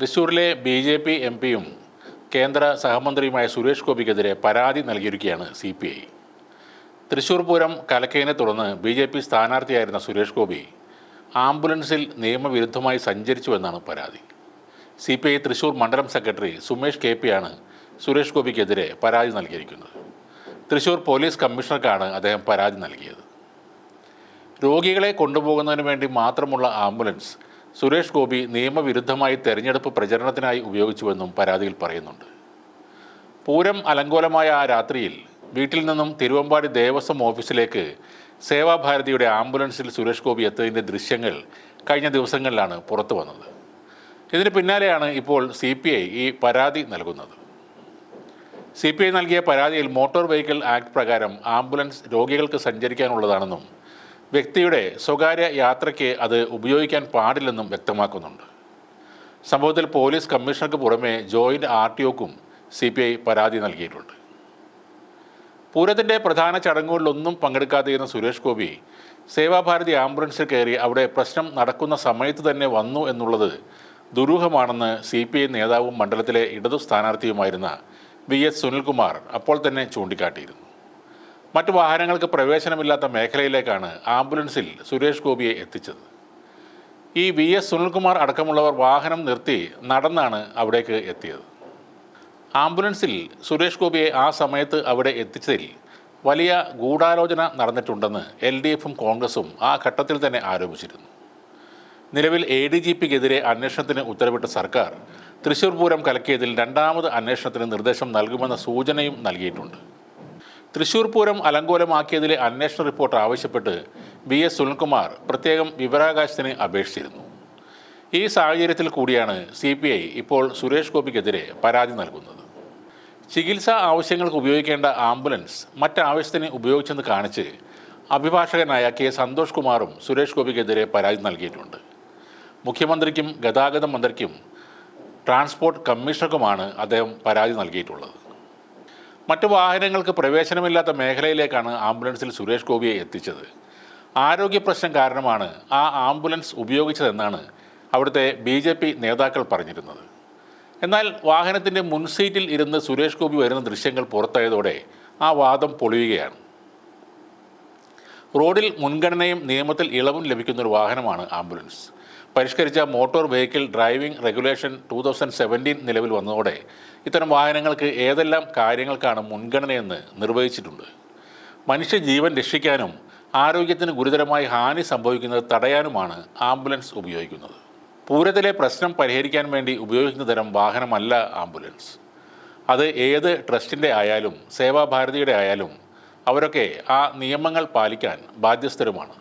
തൃശ്ശൂരിലെ B J P M പിയും കേന്ദ്ര സഹമന്ത്രിയുമായ സുരേഷ് ഗോപിക്കെതിരെ പരാതി നൽകിയിരിക്കുകയാണ് C P I. Thrissur Pooram കലക്കേനെ തുടർന്ന് ബി ജെ പി സ്ഥാനാർത്ഥിയായിരുന്ന സുരേഷ് ഗോപി ആംബുലൻസിൽ നിയമവിരുദ്ധമായി സഞ്ചരിച്ചുവെന്നാണ് പരാതി. സി പി ഐ തൃശ്ശൂർ മണ്ഡലം സെക്രട്ടറി സുമേഷ് കെ ആണ് സുരേഷ് ഗോപിക്കെതിരെ പരാതി നൽകിയിരിക്കുന്നത്. തൃശ്ശൂർ പോലീസ് കമ്മീഷണർക്കാണ് അദ്ദേഹം പരാതി നൽകിയത്. രോഗികളെ കൊണ്ടുപോകുന്നതിന് വേണ്ടി മാത്രമുള്ള ആംബുലൻസ് സുരേഷ് ഗോപി നിയമവിരുദ്ധമായി തെരഞ്ഞെടുപ്പ് പ്രചരണത്തിനായി ഉപയോഗിച്ചുവെന്നും പരാതിയിൽ പറയുന്നുണ്ട്. പൂരം അലങ്കോലമായ ആ രാത്രിയിൽ വീട്ടിൽ നിന്നും തിരുവമ്പാടി ദേവസ്വം ഓഫീസിലേക്ക് സേവാഭാരതിയുടെ ആംബുലൻസിൽ സുരേഷ് ഗോപി എത്തതിന്റെ ദൃശ്യങ്ങൾ കഴിഞ്ഞ ദിവസങ്ങളിലാണ് പുറത്തു വന്നത്. ഇതിന് പിന്നാലെയാണ് ഇപ്പോൾ സി പി ഐ ഈ പരാതി നൽകുന്നത്. സി പി ഐ നൽകിയ പരാതിയിൽ മോട്ടോർ വെഹിക്കിൾ ആക്ട് പ്രകാരം ആംബുലൻസ് രോഗികൾക്ക് സഞ്ചരിക്കാനുള്ളതാണെന്നും വ്യക്തിയുടെ സ്വകാര്യ യാത്രയ്ക്ക് അത് ഉപയോഗിക്കാൻ പാടില്ലെന്നും വ്യക്തമാക്കുന്നുണ്ട്. സംഭവത്തിൽ പോലീസ് കമ്മീഷണർക്ക് പുറമെ ജോയിന്റ് ആർ ടി ഒക്കും സി പി ഐ പരാതി നൽകിയിട്ടുണ്ട്. പൂരത്തിന്റെ പ്രധാന ചടങ്ങുകളിലൊന്നും പങ്കെടുക്കാതിരുന്ന സുരേഷ് ഗോപി സേവാഭാരതി ആംബുലൻസിൽ കയറി അവിടെ പ്രശ്നം നടക്കുന്ന സമയത്ത് തന്നെ വന്നു എന്നുള്ളത് ദുരൂഹമാണെന്ന് സി പി ഐ നേതാവും മണ്ഡലത്തിലെ ഇടതു സ്ഥാനാർത്ഥിയുമായിരുന്ന വി എസ് സുനിൽകുമാർ അപ്പോൾ തന്നെ ചൂണ്ടിക്കാട്ടിയിരുന്നു. മറ്റു വാഹനങ്ങൾക്ക് പ്രവേശനമില്ലാത്ത മേഖലയിലേക്കാണ് ആംബുലൻസിൽ സുരേഷ് ഗോപിയെ എത്തിച്ചത്. ഈ വി എസ് സുനിൽകുമാർ അടക്കമുള്ളവർ വാഹനം നിർത്തി നടന്നാണ് അവിടേക്ക് എത്തിയത്. ആംബുലൻസിൽ സുരേഷ് ഗോപിയെ ആ സമയത്ത് അവിടെ എത്തിച്ചതിൽ വലിയ ഗൂഢാലോചന നടന്നിട്ടുണ്ടെന്ന് എൽ ഡി എഫും കോൺഗ്രസും ആ ഘട്ടത്തിൽ തന്നെ ആരോപിച്ചിരുന്നു. നിലവിൽ എ ഡി ജി പിക്കെതിരെ അന്വേഷണത്തിന് ഉത്തരവിട്ട സർക്കാർ തൃശൂർ പൂരം കലക്കിയതിൽ രണ്ടാമത് അന്വേഷണത്തിന് നിർദ്ദേശം നൽകുമെന്ന സൂചനയും നൽകിയിട്ടുണ്ട്. തൃശൂർ പൂരം അലങ്കോലമാക്കിയതിലെ അന്വേഷണ റിപ്പോർട്ട് ആവശ്യപ്പെട്ട് വി എസ് സുനിൽകുമാർ പ്രത്യേകം വിവരാകാശത്തിന് അപേക്ഷിച്ചിരുന്നു. ഈ സാഹചര്യത്തിൽ കൂടിയാണ് സി പി ഐ ഇപ്പോൾ സുരേഷ് ഗോപിക്കെതിരെ പരാതി നൽകുന്നത്. ചികിത്സാ ആവശ്യങ്ങൾക്ക് ഉപയോഗിക്കേണ്ട ആംബുലൻസ് മറ്റാവശ്യത്തിന് ഉപയോഗിച്ചെന്ന് കാണിച്ച് അഭിഭാഷകനായ കെ സന്തോഷ് കുമാറും സുരേഷ് ഗോപിക്കെതിരെ പരാതി നൽകിയിട്ടുണ്ട്. മുഖ്യമന്ത്രിക്കും ഗതാഗത മന്ത്രിക്കും ട്രാൻസ്പോർട്ട് കമ്മീഷണർക്കുമാണ് അദ്ദേഹം പരാതി നൽകിയിട്ടുള്ളത്. മറ്റു വാഹനങ്ങൾക്ക് പ്രവേശനമില്ലാത്ത മേഖലയിലേക്കാണ് ആംബുലൻസിൽ സുരേഷ് ഗോപിയെ എത്തിച്ചത്. ആരോഗ്യ പ്രശ്നം കാരണമാണ് ആ ആംബുലൻസ് ഉപയോഗിച്ചതെന്നാണ് അവിടുത്തെ ബി ജെ പി നേതാക്കൾ പറഞ്ഞിരുന്നത്. എന്നാൽ വാഹനത്തിന്റെ മുൻസീറ്റിൽ ഇരുന്ന് സുരേഷ് ഗോപി വരുന്ന ദൃശ്യങ്ങൾ പുറത്തായതോടെ ആ വാദം പൊളിയുകയാണ്. റോഡിൽ മുൻഗണനയും നിയമത്തിൽ ഇളവും ലഭിക്കുന്ന ഒരു വാഹനമാണ് ആംബുലൻസ്. പരിഷ്കരിച്ച motor vehicle driving regulation two thousand seventeen നിലവിൽ വന്നതോടെ ഇത്തരം വാഹനങ്ങൾക്ക് ഏതെല്ലാം കാര്യങ്ങൾക്കാണ് മുൻഗണനയെന്ന് നിർവഹിച്ചിട്ടുണ്ട്. മനുഷ്യജീവൻ രക്ഷിക്കാനും ആരോഗ്യത്തിന് ഗുരുതരമായി ഹാനി സംഭവിക്കുന്നത് തടയാനുമാണ് ആംബുലൻസ് ഉപയോഗിക്കുന്നത്. പൂരത്തിലെ പ്രശ്നം പരിഹരിക്കാൻ വേണ്ടി ഉപയോഗിക്കുന്ന തരം വാഹനമല്ല ആംബുലൻസ്. അത് ഏത് ട്രസ്റ്റിന്റെ ആയാലും സേവാഭാരതിയുടെ ആയാലും അവരൊക്കെ ആ നിയമങ്ങൾ പാലിക്കാൻ ബാധ്യസ്ഥരുമാണ്.